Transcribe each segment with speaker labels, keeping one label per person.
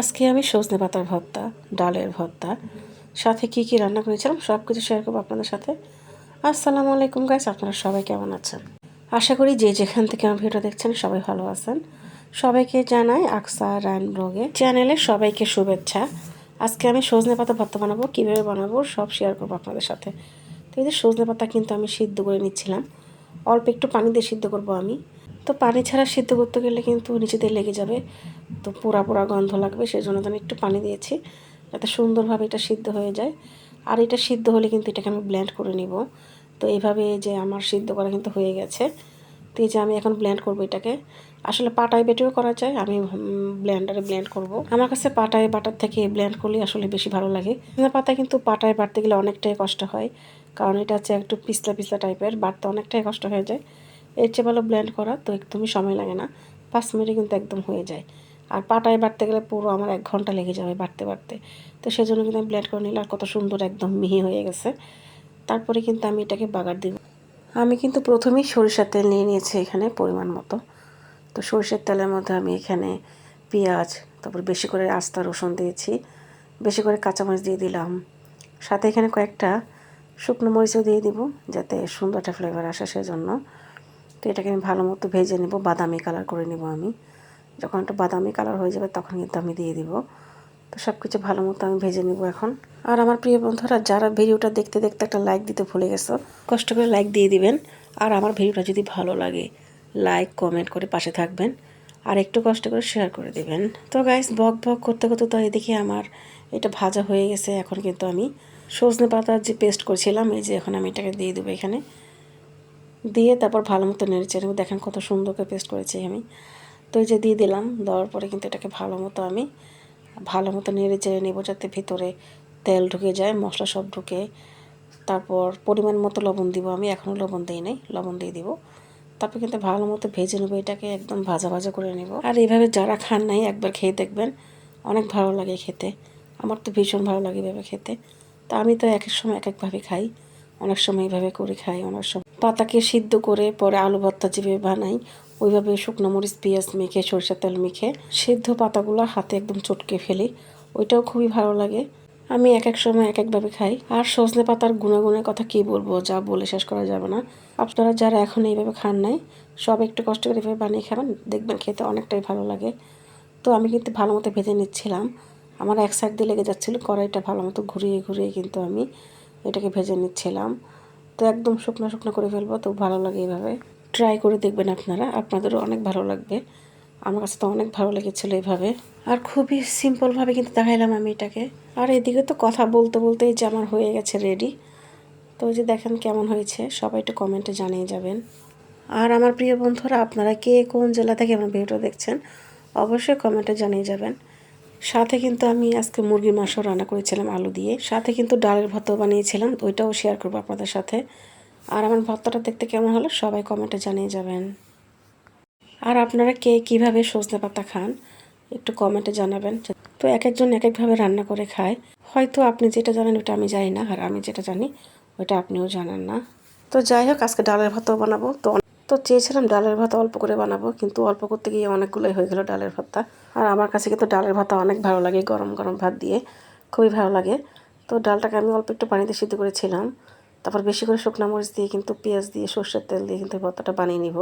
Speaker 1: আজকে আমি সজনে পাতার ভর্তা, ডালের ভর্তা, সাথে কি কি রান্না করেছিলাম সব কিছু শেয়ার করব আপনাদের সাথে। আসসালামু আলাইকুম গাইস আপনারা সবাই কেমন আছেন? আশা করি যে যেখান থেকে আমার ভিডিও দেখছেন সবাই ভালো আছেন। সবাইকে জানাই আকসা রান ব্লগে, চ্যানেলে সবাইকে শুভেচ্ছা। আজকে আমি সজনে পাতা ভর্তা বানাবো, কীভাবে বানাবো সব শেয়ার করব আপনাদের সাথে। তো এই যে সজনে পাতা কিন্তু আমি সিদ্ধ করে নিচ্ছিলাম। অল্প একটু পানি দিয়ে সিদ্ধ করব আমি। তো পানি ছাড়া সিদ্ধ করতে গেলে কিন্তু নিচেতে লেগে যাবে। তো পোড়া পোড়া গন্ধ লাগবে সেই জন্য আমি একটু পানি দিয়েছি যাতে সুন্দরভাবে এটা সিদ্ধ হয়ে যায়। আর এটা সিদ্ধ হলে কিন্তু এটাকে আমি ব্ল্যান্ড করে নিব। তো এইভাবে যে আমার সিদ্ধ করা কিন্তু হয়ে গেছে। তো এই যে আমি এখন ব্ল্যান্ড করব এটাকে। আসলে পাটায় বেটেও করা যায়, আমি ব্ল্যান্ডারে ব্ল্যান্ড করব। আমার কাছে পাটায় বাটার থেকে ব্ল্যান্ড করলে আসলে বেশি ভালো লাগে। পাতা কিন্তু পাটায় বাটতে গেলে অনেকটাই কষ্ট হয়। কারণ এটা হচ্ছে একটু পিছলা পিছলা টাইপের বাটতে অনেকটাই কষ্ট হয়ে যায়। এর চেয়ে ভালো ব্লেন্ড করা তো একদমই সময় লাগে না। পাঁচ মিনিটে কিন্তু একদম হয়ে যায়। আর পাটায় বাটতে গেলে পুরো আমার এক ঘণ্টা লেগে যাবে বাটতে বাটতে তো সেজন্য কিন্তু আমি ব্লেন্ড করে নিলাম আর কত সুন্দর একদম মিহি হয়ে গেছে। তারপরে কিন্তু আমি এটাকে বাগার দিব। আমি কিন্তু প্রথমেই সরিষার তেল নিয়ে নিয়েছি এখানে পরিমাণ মতো। তো সরিষার তেলের মধ্যে আমি এখানে পেঁয়াজ, তারপর বেশি করে আস্তা রসুন দিয়েছি। বেশি করে কাঁচামরিচ দিয়ে দিলাম। সাথে এখানে কয়েকটা শুকনো মরিচও দিয়ে দিব যাতে সুন্দর একটা ফ্লেভার আসে সেজন্য। তো এটাকে আমি ভালো মতো ভেজে নেব, বাদামি কালার করে নেব আমি। যখন একটা বাদামি কালার হয়ে যাবে তখন কিন্তু আমি দিয়ে দিব। তো সব কিছু ভালো মতো আমি ভেজে নেব এখন। আর আমার প্রিয় বন্ধুরা, যারা ভিডিওটা দেখতে দেখতে একটা লাইক দিতে ভুলে গেছো, কষ্ট করে লাইক দিয়ে দিবেন। আর আমার ভিডিওটা যদি ভালো লাগে লাইক কমেন্ট করে পাশে থাকবেন। আর একটু কষ্ট করে শেয়ার করে দেবেন। তো গাইস বক বক করতে করতে তো এদিকে আমার এটা ভাজা হয়ে গেছে। এখন কিন্তু আমি সজনে পাতার যে পেস্ট করেছিলাম, এই যে এখন আমি এটাকে দিয়ে দেবো এখানে। দিয়ে তারপর ভালো মতো নেড়ে চেড়ে দেখেন কত সুন্দর করে পেস্ট করেছি আমি। তো এই যে দিয়ে দিলাম, দেওয়ার পরে কিন্তু এটাকে ভালো মতো আমি ভালো মতো নেড়ে চেড়ে নেব যাতে ভিতরে তেল ঢুকে যায়, মশলা সব ঢুকে। তারপর পরিমাণ মতো লবণ দিব আমি, এখনও লবণ দিই নাই, লবণ দিয়ে দিব। তারপর কিন্তু ভালো মতো ভেজে নেব এটাকে, একদম ভাজা ভাজা করে নেব। আর এইভাবে যারা খান নাই, একবার খেয়ে দেখবেন, অনেক ভালো লাগে খেতে। আমার তো ভীষণ ভালো লাগে এভাবে খেতে। তা আমি তো এক এক সময় এক একভাবে খাই, অনেক সময় এইভাবে করে খাই, অনেক সময় পাতাকে সিদ্ধ করে পরে আলু ভর্তা যেভাবে বানাই, ওইভাবে শুকনো মরিচ, পেঁয়াজ মেখে, সরষের তেল মেখে সিদ্ধ পাতাগুলো হাতে একদম চটকে ফেলি। ওইটাও খুবই ভালো লাগে। আমি এক এক সময় এক একভাবে খাই। আর সজনে পাতার গুণাগুণের কথা কি বলব, যা বলে শেষ করা যাবে না। আপনারা যারা এখন এইভাবে খান নাই, সব একটু কষ্ট করে এভাবে বানিয়ে খাবেন, দেখবেন খেতে অনেকটাই ভালো লাগে। তো আমি কিন্তু ভালো মতো ভেজে নিচ্ছিলাম। আমার এক সাইড দিয়ে লেগে যাচ্ছিল, কড়াইটা ভালো মতো ঘুরিয়ে ঘুরিয়ে কিন্তু আমি এটাকে ভেজে নিচ্ছিলাম। তো একদম শুকনো শুকনো করে ফেলব, তো ভালো লাগে এইভাবে। ট্রাই করে দেখবেন আপনারা, আপনাদেরও অনেক ভালো লাগবে। আমার কাছে তো অনেক ভালো লেগেছিলো এইভাবে। আর খুবই সিম্পলভাবে কিন্তু দেখাইলাম আমি এটাকে। আর এদিকে তো কথা বলতে বলতে যে আমার হয়ে গেছে রেডি তো যে দেখেন কেমন হয়েছে, সবাই একটু কমেন্টে জানিয়ে যাবেন। আর আমার প্রিয় বন্ধুরা, আপনারা কে কোন জেলা থেকে আমার ভিডিও দেখছেন, অবশ্যই কমেন্টে জানিয়ে যাবেন। সাথে কিন্তু আমি আজকে মুরগির মাংস রান্না করেছিলাম আলু দিয়ে। সাথে কিন্তু ডালের ভর্তা বানিয়েছিলাম ওইটাও শেয়ার করব আপনাদের সাথে। আর আমার ভর্তাটা দেখতে কেমন হলো সবাই কমেন্টে জানিয়ে যাবেন। আর আপনারা কে কীভাবে সজনে পাতা খান, একটু কমেন্টে জানাবেন। তো এক একজন এক একভাবে রান্না করে খায়। হয়তো আপনি যেটা জানেন ওটা আমি জানি না, আর আমি যেটা জানি ওটা আপনিও জানেন না। তো যাই হোক, আজকে ডালের ভাতও বানাবো। তো তো চেয়েছিলাম ডালের ভাত অল্প করে বানাবো, কিন্তু অল্প করতে গিয়ে অনেকগুলোই হয়ে গেল ডালের ভাতটা। আর আমার কাছে কিন্তু ডালের ভাতটা অনেক ভালো লাগে গরম গরম ভাত দিয়ে। খুবই ভালো লাগে। তো ডালটাকে আমি অল্প একটু পানিতে সিদ্ধ করেছিলাম। তারপর বেশি করে শুকনো মরিচ দিয়ে কিন্তু পেঁয়াজ দিয়ে সর্ষের তেল দিয়ে কিন্তু ভর্তাটা বানিয়ে নিব।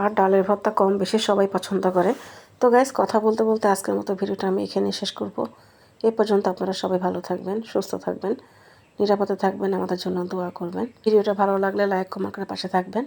Speaker 1: আর ডালের ভর্তা কম বেশি সবাই পছন্দ করে। তো গাইজ কথা বলতে বলতে আজকের মতো ভিডিওটা আমি এখানে শেষ করব। এ পর্যন্ত আপনারা সবাই ভালো থাকবেন, সুস্থ থাকবেন, নিরাপদে থাকবেন, আমাদের জন্য দোয়া করবেন। ভিডিওটা ভালো লাগলে লাইক কমেন্ট করে পাশে থাকবেন।